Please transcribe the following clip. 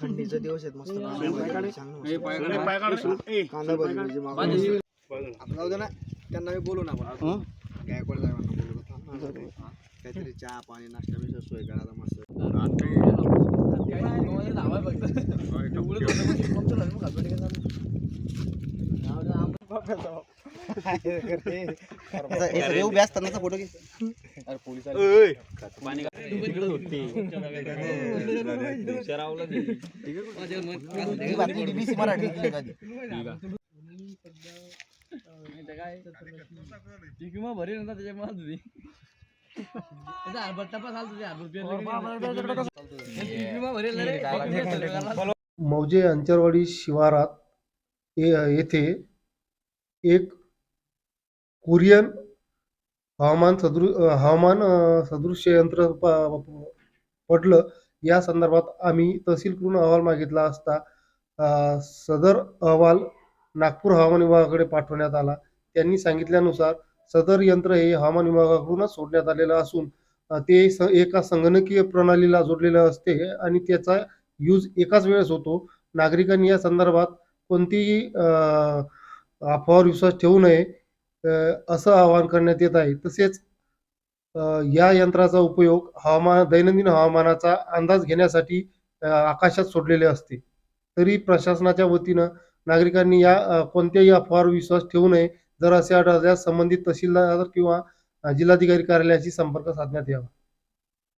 थंडीचे दिवस आहेत मस्त. कांदा भजी म्हणजे मागून. आपण जाऊ दे ना त्यांना मी बोलू ना आपण. गायकवाड साहेबांना बोलू? काहीतरी चहा पाणी नाश्ता बिष्टा सोय करा आता मस्त उभे असतानाचा फोटो घे. मराठी दिली एखादी. मौजे अंचरवाडी शिवारात ये- येथे एक कुरियन हवामान सदृ हवामान सदृश्य यंत्र प- पडलं या संदर्भात आम्ही तहसीलकडून अहवाल मागितला असता सदर अहवाल नागपूर हवामान विभागाकडे पाठवण्यात आला. त्यांनी सांगितल्यानुसार सदर यंत्र हे हवामान विभागाकडूनच सोडण्यात आलेलं असून ते स- एका संगणकीय प्रणालीला जोडलेलं असते आणि त्याचा यूज एकाच वेळेस होतो. नागरिकांनी या संदर्भात कोणतीही अफवावर विश्वास ठेवू नये असं आवाहन करण्यात येत आहे. तसेच या यंत्राचा उपयोग हवामान दैनंदिन हवामानाचा अंदाज घेण्यासाठी आकाशात सोडलेले असते. तरी प्रशासनाच्या वतीनं नागरिकांनी या कोणत्याही अफवावर विश्वास ठेवू नये. जर असे आढळल्यास संबंधित तहसीलदार किंवा जिल्हाधिकारी कार्यालयाशी संपर्क साधण्यात यावा.